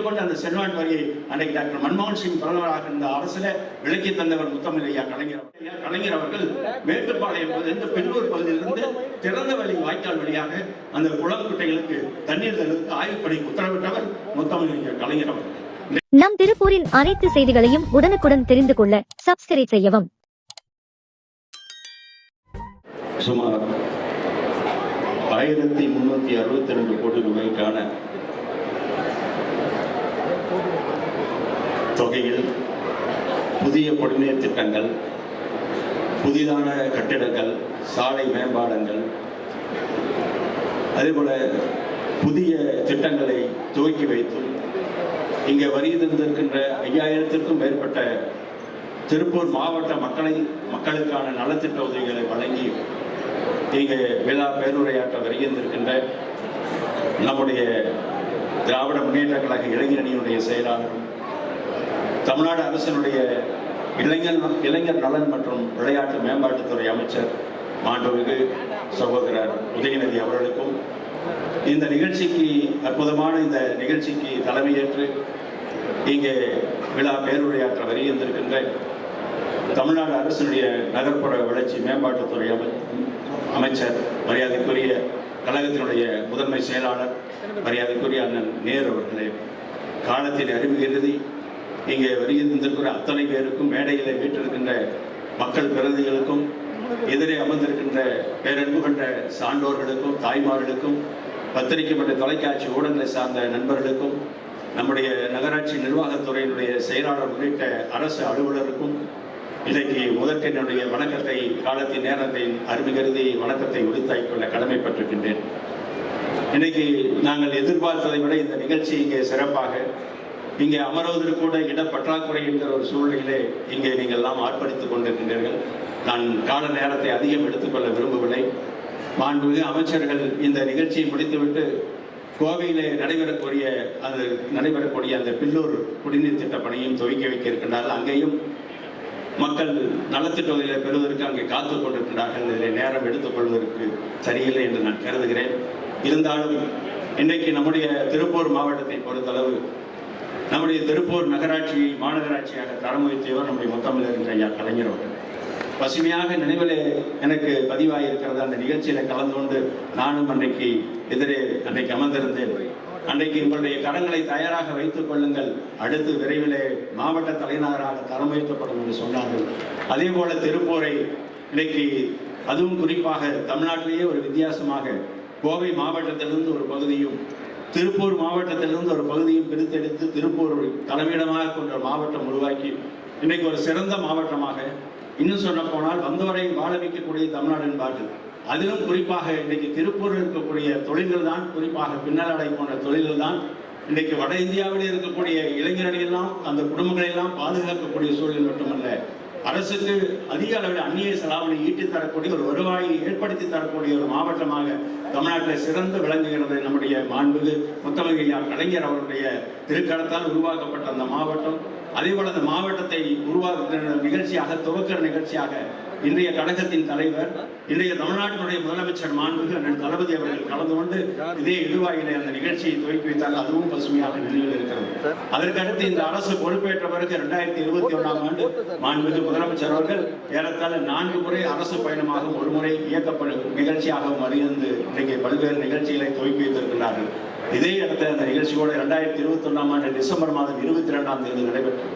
ஏற்றுக்கொண்டு அந்த செல்வான் வரியை அன்னைக்கு டாக்டர் மன்மோகன் சிங் பிரதமராக இருந்த அரசுல விலக்கி தந்தவர் முத்தமிழ் ஐயா கலைஞர் கலைஞர் அவர்கள் மேட்டுப்பாளையம் பகுதியிலிருந்து பெண்ணூர் பகுதியிலிருந்து திறந்த வழி வாய்க்கால் வழியாக அந்த குளம் குட்டைகளுக்கு தண்ணீர் தருவதற்கு ஆய்வுப்பணி உத்தரவிட்டவர் முத்தமிழ் ஐயா கலைஞர் அவர்கள். நம் திருப்பூரின் அனைத்து செய்திகளையும் உடனுக்குடன் தெரிந்து கொள்ள சப்ஸ்கிரைப் செய்யவும். சுமார் ஆயிரத்தி முன்னூத்தி அறுபத்தி ரெண்டு கோடி ரூபாய்க்கான தொகையில் புதிய குடிநீர் திட்டங்கள் புதிதான கட்டிடங்கள் சாலை மேம்பாலங்கள் அதேபோல புதிய திட்டங்களை துவக்கி வைத்தும் இங்கே வரி தந்திருக்கின்ற ஐயாயிரத்திற்கும் மேற்பட்ட திருப்பூர் மாவட்ட மக்களை மக்களுக்கான நலத்திட்ட உதவிகளை வழங்கி இங்கே விழா பேருரையாற்ற வருகின்றிருக்கின்ற நம்முடைய திராவிட முன்னேற்ற கழக இளைஞரணியினுடைய செயலாளரும் தமிழ்நாடு அரசினுடைய இளைஞர் இளைஞர் நலன் மற்றும் விளையாட்டு மேம்பாட்டுத்துறை அமைச்சர் மாண்புமிகு சகோதரர் உதயநிதி அவர்களுக்கும் இந்த நிகழ்ச்சிக்கு அற்புதமான இந்த நிகழ்ச்சிக்கு தலைமையேற்று இங்கே விழா பேருரையாற்ற வருகின்றிருக்கின்ற தமிழ்நாடு அரசினுடைய நகர்ப்புற வளர்ச்சி மேம்பாட்டுத்துறை அமை அமைச்சர் மரியாதைக்குரிய கழகத்தினுடைய முதன்மை செயலாளர் மரியாதைக்குரிய அண்ணன் நேரு அவர்களே காலத்தின் அறிவு கருதி இங்கே வருகின்றிருக்கிற அத்தனை பேருக்கும் மேடைகளை வீட்டிருக்கின்ற மக்கள் பிரதிகளுக்கும் எதிரே அமர்ந்திருக்கின்ற பேரன்பு கொண்ட சான்றோர்களுக்கும் தாய்மார்களுக்கும் பத்திரிகை மற்றும் தொலைக்காட்சி ஊடகங்களை சார்ந்த நண்பர்களுக்கும் நம்முடைய நகராட்சி நிர்வாகத்துறையினுடைய செயலாளர் உள்ளிட்ட அரசு அலுவலருக்கும் இன்றைக்கு முதற்கென்னுடைய வணக்கத்தை காலத்தின் நேரத்தை அருமை கருதி வணக்கத்தை உரித்தாக்கிக் கொள்ள கடமைப்பட்டிருக்கின்றேன். இன்னைக்கு நாங்கள் எதிர்பார்த்ததை விட இந்த நிகழ்ச்சி இங்கே சிறப்பாக இங்கே அமர்வதற்கு கூட இட பற்றாக்குறை என்கிற ஒரு சூழ்நிலையிலே இங்கே நீங்கள் எல்லாம் ஆர்ப்பரித்துக் கொண்டிருக்கின்றீர்கள். நான் கால நேரத்தை அதிகம் எடுத்துக்கொள்ள விரும்பவில்லை. மாண்புமிகு அமைச்சர்கள் இந்த நிகழ்ச்சியை முடித்துவிட்டு கோவையிலே நடைபெறக்கூடிய அது நடைபெறக்கூடிய அந்த பில்லூர் குடிநீர் திட்ட பணியும் துவக்கி வைக்க இருக்கின்றார்கள் அங்கேயும் மக்கள் நலத்திட்ட உதவிகளை பெறுவதற்கு அங்கே காத்து கொண்டிருக்கிறார்கள் இதில் நேரம் எடுத்துக்கொள்வதற்கு சரியில்லை என்று நான் கருதுகிறேன். இருந்தாலும் இன்றைக்கு நம்முடைய திருப்பூர் மாவட்டத்தை பொறுத்தளவு நம்முடைய திருப்பூர் நகராட்சி மாநகராட்சியாக தரம் உயர்த்தியவர் நம்முடைய முத்தமிழர் இருக்கிற ஐயா கலைஞர் அவர்கள். பசுமையாக நினைவிலே எனக்கு பதிவாயிருக்கிறது? அந்த நிகழ்ச்சியில கலந்து கொண்டு நானும் அன்றைக்கு எதிரே அன்றைக்கு அமர்ந்திருந்தேன். அன்றைக்கு உங்களுடைய கடன்களை தயாராக வைத்துக் கொள்ளுங்கள். அடுத்து விரைவிலே மாவட்ட தலைநகராக தரம் உயர்த்தப்படும் என்று சொன்னார்கள். அதே போல திருப்பூரை இன்னைக்கு அதுவும் குறிப்பாக தமிழ்நாட்டிலேயே ஒரு வித்தியாசமாக கோவை மாவட்டத்திலிருந்து ஒரு பகுதியும் திருப்பூர் மாவட்டத்திலிருந்து ஒரு பகுதியும் பிரித்தெடுத்து திருப்பூர் தலைமையிடமாக கொண்ட மாவட்டம் உருவாக்கி இன்றைக்கு ஒரு சிறந்த மாவட்டமாக இன்னும் சொல்ல போனால் வந்தவரை வாழ வைக்கக்கூடிய தமிழ்நாடு என்பார்கள். அதிலும் குறிப்பாக இன்றைக்கு திருப்பூரில் இருக்கக்கூடிய தொழில்கள் தான் குறிப்பாக பின்னலாடை போன்ற தொழில்கள் தான் இன்றைக்கு வட இந்தியாவிலே இருக்கக்கூடிய இளைஞர்களையெல்லாம் அந்த குடும்பங்களை எல்லாம் பாதுகாக்கக்கூடிய சூழல் மட்டுமல்ல. அரசுக்கு அதிக அளவில் அந்நிய செலாவணி ஈட்டி தரக்கூடிய ஒரு வருவாயை ஏற்படுத்தி தரக்கூடிய ஒரு மாவட்டமாக தமிழ்நாட்டில் சிறந்து விளங்குகிறது நம்முடைய மாண்புகு முத்தமிழ் கலைஞர் அவருடைய திருக்களத்தால் உருவாக்கப்பட்ட அந்த மாவட்டம். அதே போல அந்த மாவட்டத்தை உருவாக்குகிற நிகழ்ச்சியாக துவக்கிற நிகழ்ச்சியாக இன்றைய கழகத்தின் தலைவர் இன்றைய தமிழ்நாட்டினுடைய முதலமைச்சர் மாண்புக்கு அண்ணன் தளபதி அவர்கள் கலந்து கொண்டு இதே இடுவாயிலே அந்த நிகழ்ச்சியை துவக்கி வைத்தால் அதுவும் பசுமையாக நினைவில் இருக்கிறது. அதற்கடுத்து இந்த அரசு பொறுப்பேற்ற பிறகு இரண்டாயிரத்தி இருபத்தி ஒன்றாம் ஆண்டு மாண்புமிகு முதலமைச்சர் அவர்கள் ஏறத்தாழ நான்கு முறை அரசு பயணமாகவும் ஒரு முறை இயக்கப்படும் நிகழ்ச்சியாகவும் அறிந்து இன்றைக்கு பல்வேறு நிகழ்ச்சிகளை துவக்கி வைத்திருக்கிறார்கள். இதே இடத்துல அந்த நிகழ்ச்சியோடு இரண்டாயிரத்தி இருபத்தி ஒன்றாம் ஆண்டு டிசம்பர் மாதம் இருபத்தி ரெண்டாம் தேதி நடைபெற்றது.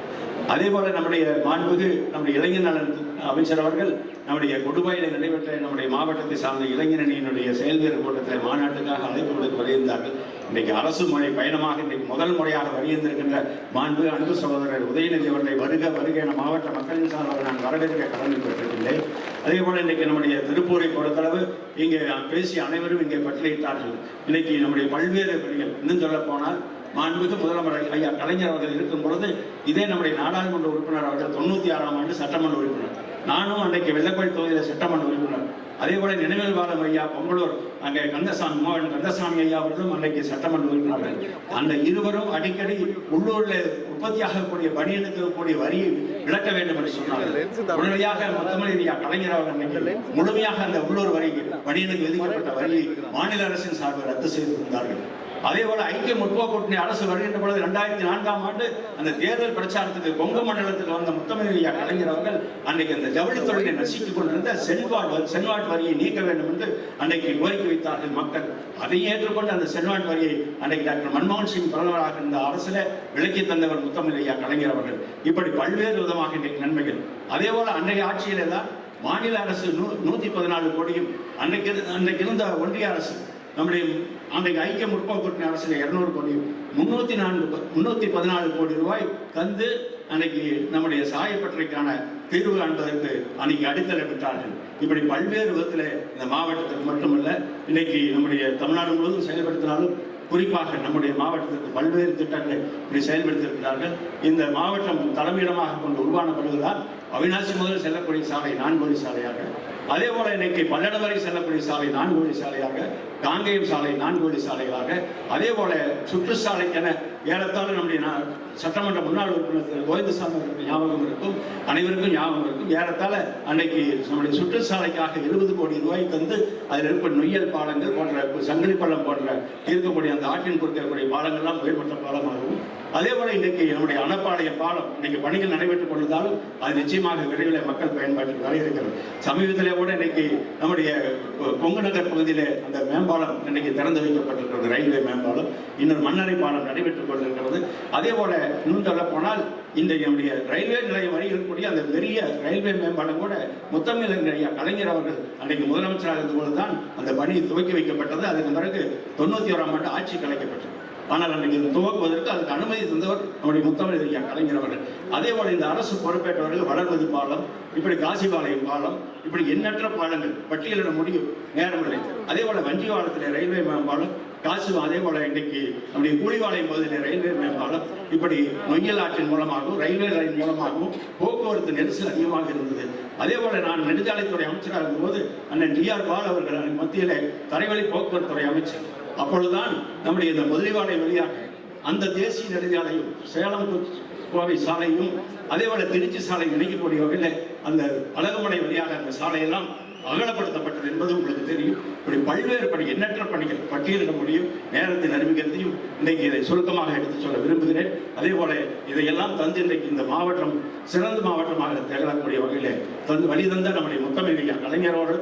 அதே போல நம்முடைய மாண்புகு நம்முடைய இளைஞர் நலன் அமைச்சர் அவர்கள் நம்முடைய கொடுபாயில் நடைபெற்ற நம்முடைய மாவட்டத்தை சார்ந்த இளைஞரணியினுடைய செயல்வீரர் கூட்டத்தில் மாநாட்டுக்காக அழைப்பு விடுத்து வருகின்றார்கள் இன்றைக்கு அரசு முறை பயணமாக இன்றைக்கு முதல் முறையாக வருகின்றிருக்கின்ற மாண்பு அன்பு சகோதரர் உதயநிதி அவர்களை வருக வருக என மாவட்ட மக்களின் சார்பாக நான் வரவேற்க கடமைப்பட்டிருக்கின்றேன் அதே போல இன்றைக்கு நம்முடைய திருப்பூரை பொறுத்தளவு இங்கே பேசிய அனைவரும் இங்கே பட்டியலிட்டார்கள். இன்னைக்கு நம்முடைய பல்வேறு பணிகள் இன்னும் சொல்ல போனால் மாண்புமிகு முதலமைச்சர் ஐயா கலைஞர் அவர்கள் இருக்கும் பொழுது இதே நம்முடைய நாடாளுமன்ற உறுப்பினர் அவர்கள் தொண்ணூத்தி ஆறாம் ஆண்டு சட்டமன்ற உறுப்பினர். நானும் அன்றைக்கு வெள்ளக்கோயில் தொகுதியில் சட்டமன்ற உறுப்பினர். அதே போல நினைவில் வாழும் ஐயா பொங்கலூர் அங்கே கந்தசாமி மோகன் கந்தசாமி ஐயா அவர்களும் அன்றைக்கு சட்டமன்ற உறுப்பினர்கள். அந்த இருவரும் அடிக்கடி உள்ளூரில் உற்பத்தியாகக்கூடிய பணியனுக்கு கூடிய வரியை விளக்க வேண்டும் என்று சொன்னார்கள். உடனடியாக முத்தமிழ் ஐயா கலைஞர் அவர்கள் அன்றைக்கு முழுமையாக அந்த உள்ளூர் வரி பணியனுக்கு விதிக்கப்பட்ட வரியை மாநில அரசின் சார்பில் ரத்து செய்திருந்தார்கள் அதே போல ஐக்கிய முற்போக்கு கூட்டணி அரசு வருகின்ற பொழுது இரண்டாயிரத்தி நான்காம் ஆண்டு அந்த தேர்தல் பிரச்சாரத்துக்கு கொங்கு மண்டலத்தில் வந்த முத்தமிழ் கலைஞர் அவர்கள் அன்னைக்கு அந்த ஜவுளித்துறையை நசுக்கிக் கொண்டிருந்த செல்வாட் செல்வாட் சென்வாட் வரியை நீக்க வேண்டும் என்று அன்னைக்கு கோரிக்கை வைத்தார்கள் மக்கள். அதை ஏற்றுக்கொண்டு அந்த சென்வாட் வரியை அன்னைக்கு டாக்டர் மன்மோகன் சிங் பிரதமராக இருந்த அரசில் விலக்கி தந்தவர் முத்தமிழையா கலைஞர் அவர்கள். இப்படி பல்வேறு விதமாக இன்றைக்கு நன்மைகள். அதே போல அன்றைய ஆட்சியில தான் மாநில அரசு நூ நூத்தி பதினாலு கோடியும் அன்றைக்கு இரு- அன்றைக்கு இருந்த ஒன்றிய அரசு நம்முடைய அன்றைக்கு ஐக்கிய முற்போக்கு கூட்டணி அரசில் இருநூறு கோடி முன்னூத்தி நான்கு முன்னூத்தி பதினாலு கோடி ரூபாய் தந்து அன்னைக்கு நம்முடைய சாயப்பட்டறைக்கான தீர்வு காண்பதற்கு அன்னைக்கு அடித்தளை விட்டார்கள் இப்படி பல்வேறு விதத்தில் இந்த மாவட்டத்துக்கு மட்டுமல்ல இன்னைக்கு நம்முடைய தமிழ்நாடு முழுவதும் செயல்படுத்தினாலும் குறிப்பாக நம்முடைய மாவட்டத்திற்கு பல்வேறு திட்டங்களை இப்படி செயல்படுத்தியிருக்கிறார்கள். இந்த மாவட்டம் தலைமையிடமாக கொண்டு உருவான பிறகுதான் அவிநாசி முதல் செல்லக்கூடிய சாலை நான்கு சாலையாக அதே போல இன்னைக்கு பல்லடம் வரை செல்லக்கூடிய சாலை நான்கு வழி சாலையாக காங்கேயம் சாலை நான்கு வழி சாலைகளாக அதே போல சுற்றுச்சாலைக்கென ஏறத்தாழ நம்முடைய சட்டமன்ற முன்னாள் உறுப்பினர் கோவிந்தசாமி அவர்களுக்கு ஞாபகம் இருக்கும் அனைவருக்கும் ஞாபகம் இருக்கும். ஏறத்தாழ அன்னைக்கு நம்முடைய சுற்றுச்சாலைக்காக எழுபது கோடி ரூபாய் தந்து அதில் இருக்க நொய்யல் பாலங்கள் போன்ற சங்கிலி பள்ளம் போன்ற இருக்கக்கூடிய அந்த ஆற்றின் பொறுக்கக்கூடிய பாலங்கள்லாம் உயர்மட்ட பாலமாகவும் அதே போல இன்றைக்கு நம்முடைய அணப்பாளைய பாலம் இன்னைக்கு பணிகள் நடைபெற்றுக் கொண்டிருந்தாலும் அது நிச்சயமாக விரைவில் மக்கள் பயன்பாட்டில் வர இருக்கிறது. சமீபத்திலே கூட இன்னைக்கு நம்முடைய கொங்கு நகர் பகுதியிலே அந்த மேம்பாலம் இன்னைக்கு திறந்து வைக்கப்பட்டிருக்கிறது ரயில்வே மேம்பாலம். இன்னொரு மண்ணறை பாலம் நடைபெற்றுக் கொண்டிருக்கிறது. அதே போல இன்னும் சொல்ல போனால் இன்றைக்கு நம்முடைய ரயில்வே நிலையம் வரை இருக்கக்கூடிய அந்த பெரிய ரயில்வே மேம்பாலம் கூட முத்தமிழர் ஐயா கலைஞர் அவர்கள் அன்றைக்கு முதலமைச்சராக இருந்தபோது தான் அந்த பணி துவக்கி வைக்கப்பட்டது. அதுக்கு பிறகு தொண்ணூத்தி ஓராம் ஆண்டு ஆட்சி கலைக்கப்பட்டது. ஆனால் அன்றைக்கு இது துவக்குவதற்கு அதுக்கு அனுமதி தந்தவர் நம்முடைய முத்தமிழ் ஐயா கலைஞர் அவர்கள். அதே போல இந்த அரசு பொறுப்பேற்றவர்கள் வளர்மதி பாலம் இப்படி காசிபாளையம் பாலம் இப்படி எண்ணற்ற பாலங்கள் பட்டியலிட முடியும் நேரமில்லை அதே போல வஞ்சிவாளத்தில் ரயில்வே மேம்பாலம் காசு அதே போல இன்னைக்கு நம்முடைய கூலிவாளையம் பகுதியில் ரயில்வே மேம்பாலம் இப்படி நொய்யல் ஆற்றின் மூலமாகவும் ரயில்வே லைன் மூலமாகவும் போக்குவரத்து நெரிசல் அதிகமாக இருந்தது. அதே போல நான் நெடுஞ்சாலைத்துறை அமைச்சராக இருந்தபோது அண்ணன் டி ஆர் பால் அவர்கள் மத்தியில் மத்தியிலே தரைவழி போக்குவரத்துறை அமைச்சர். அப்பொழுதுதான் நம்முடைய இந்த முதலிவாடை வழியாக அந்த தேசிய நெடுஞ்சாலையும் சேலம் கோவை சாலையும் அதே போல திருச்சி சாலை இணைக்கக்கூடிய வகையில் அந்த அழகுமலை வழியாக அந்த சாலையெல்லாம் அகலப்படுத்தப்பட்டது என்பது உங்களுக்கு தெரியும். இப்படி பல்வேறு பணி எண்ணற்ற பணிகள் பட்டியலிட முடியும். நேரத்தின் அறிவிக்கிறதையும் இன்றைக்கு இதை சுருக்கமாக எடுத்து சொல்ல விரும்புகிறேன். அதே போல இதையெல்லாம் தந்து இன்றைக்கு இந்த மாவட்டம் சிறந்த மாவட்டமாக திகழக்கூடிய வகையில் தந்து வழி தந்த நம்முடைய முத்தமிழ் கலைஞரோடு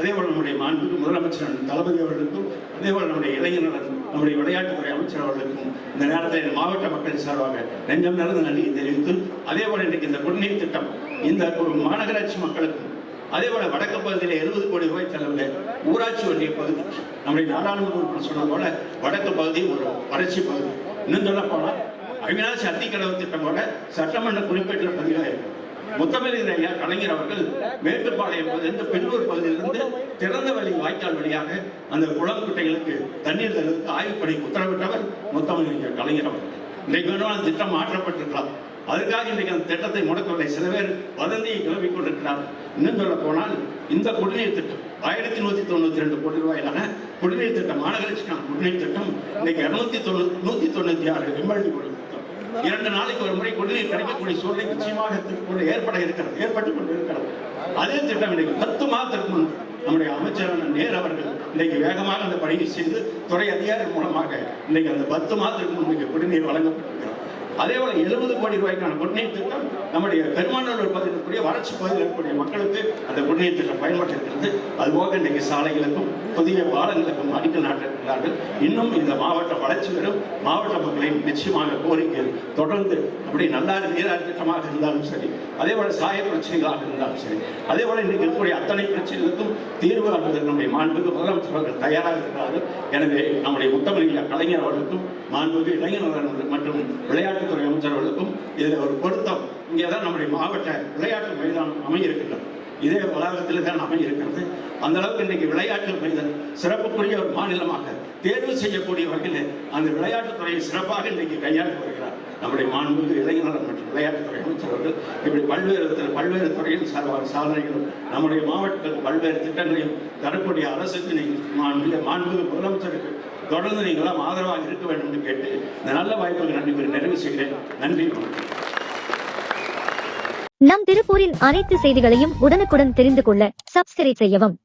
அதே போல நம்முடைய மாண்புக்கு முதலமைச்சர் தளபதி அவர்களுக்கும் அதே போல நம்முடைய இளைஞர் நம்முடைய விளையாட்டுத்துறை அமைச்சர் அவர்களுக்கும் இந்த நேரத்தில் மாவட்ட மக்கள் சார்பாக நெஞ்சம் நிறைந்த நன்றியை தெரிவித்து அதே போல இன்றைக்கு இந்த குடிநீர் திட்டம் இந்த மாநகராட்சி மக்களுக்கும் அதே போல வடக்கு பகுதியில் எழுபது கோடி ரூபாய் செலவில் ஊராட்சி ஒன்றிய பகுதி. நம்முடைய நாடாளுமன்ற உறுப்பினர் சொன்னது போல வடக்கு பகுதி ஒரு வறட்சி பகுதி. இன்னும் சொல்ல போனால் அவினாசி அத்திக்கடவு திட்டம் திட்டமோட சட்டமன்ற குறிப்பிட்ட பதிவாக இருக்கும். முத்தமிழர் ஐயா கலைஞர் அவர்கள் மேட்டுப்பாளையம் பகுதியிலிருந்து பெண்ணூர் பகுதியிலிருந்து திறந்த வழி வாய்க்கால் வழியாக அந்த குளம் குட்டைகளுக்கு தண்ணீர் தருவதற்கு ஆய்வுப்படி உத்தரவிட்டவர் முத்தமிழர் ஐயா கலைஞர் அவர்கள். இன்றைக்கு வேணும் அந்த திட்டம் மாற்றப்பட்டிருக்கலாம். அதுக்காக இன்றைக்கு அந்த திட்டத்தை முடக்கவில்லை. சில பேர் வதந்தியை கிளப்பிக் கொண்டிருக்கிறார்கள். இன்னும் சொல்ல போனால் இந்த குடிநீர் திட்டம் ஆயிரத்தி நூத்தி தொண்ணூத்தி ரெண்டு கோடி ரூபாயிலான குடிநீர் திட்டம் மாநகராட்சிக்கான குடிநீர் திட்டம் இன்னைக்கு இருநூத்தி தொண்ணூத்தி நூத்தி தொண்ணூத்தி ஆறு எம்எல்டி திட்டம். இரண்டு நாளைக்கு ஒரு முறை குடிநீர் கிடைக்கக்கூடிய சூழ்நிலை நிச்சயமாக ஏற்பட இருக்கிறது ஏற்பட்டு கொண்டு இருக்கிறது அதே திட்டம் இன்னைக்கு பத்து மாதத்திற்கு முன்பு நம்முடைய அமைச்சரான நேர் அவர்கள் இன்னைக்கு வேகமாக அந்த பணியை செய்து துறை அதிகாரி மூலமாக இன்னைக்கு அந்த பத்து மாதத்திற்கு முன்பு குடிநீர் வழங்கப்பட்டிருக்கிறது. அதே போல எழுபது கோடி ரூபாய்க்கான குடிநீர் திட்டம் நம்முடைய பெருமாநல்லூர் பகுதியில் இருக்கக்கூடிய வறட்சி பகுதியில் இருக்கக்கூடிய மக்களுக்கு அந்த குடிநீர் திட்டம் பயன்பட்டிருக்கிறது அதுபோக இன்றைக்கு சாலைகளுக்கும் புதிய பாலங்களுக்கும் அடிக்கல் நாட்டிருக்கிறார்கள் இன்னும் இந்த மாவட்ட வளர்ச்சி பெறும் மாவட்ட மக்களின் நிச்சயமாக கோரிக்கை தொடர்ந்து அப்படி நல்லாறு நீராறு திட்டமாக இருந்தாலும் சரி அதே போல சாய பிரச்சனைகளாக இருந்தாலும் சரி அதே போல இன்றைக்கு இருக்கக்கூடிய அத்தனை பிரச்சனைகளுக்கும் தீர்வு காண்பதற்கு நம்முடைய மாண்புக்கு முதலமைச்சர் அவர்கள் தயாராக இருக்கிறார்கள். எனவே நம்முடைய முத்தமிழ் கலைஞர் அவர்களுக்கும் மாண்புக்கு இளைஞர் மற்றும் விளையாட்டு விளையாட்டுத்துறை அமைச்சர்களுக்கும் இதில் ஒரு பொருத்தம். இங்கே தான் நம்முடைய மாவட்ட விளையாட்டு மைதானம் அமையிருக்கின்றது. இதே வளாகத்தில் தான் அமையிருக்கிறது. அந்த அளவுக்கு இன்றைக்கு விளையாட்டு மைதானம் சிறப்புக்குரிய ஒரு மாநிலமாக தேர்வு செய்யக்கூடிய வகையில் அந்த விளையாட்டுத்துறையை சிறப்பாக இன்றைக்கு கையாண்டு வருகிறார் நம்முடைய மாண்புமிகு இளைஞர் மற்றும் விளையாட்டுத்துறை அமைச்சர் அவர்கள் இப்படி பல்வேறு பல்வேறு துறையில் சாதனைகளும் நம்முடைய மாவட்டத்தில் பல்வேறு திட்டங்களையும் தரக்கூடிய அரசுக்கு நீங்கள் மாண்புமிகு முதலமைச்சருக்கு தொடர்ந்து நீங்களாம் ஆதரவாக இருக்க வேண்டும் என்று கேட்டு இந்த நல்ல வாய்ப்புக்கு நன்றி கூறி நிறைவு செய்கிறேன். நன்றி நம் திருப்பூரின் அனைத்து செய்திகளையும் உடனுக்குடன் தெரிந்து கொள்ள சப்ஸ்கிரைப் செய்யவும்.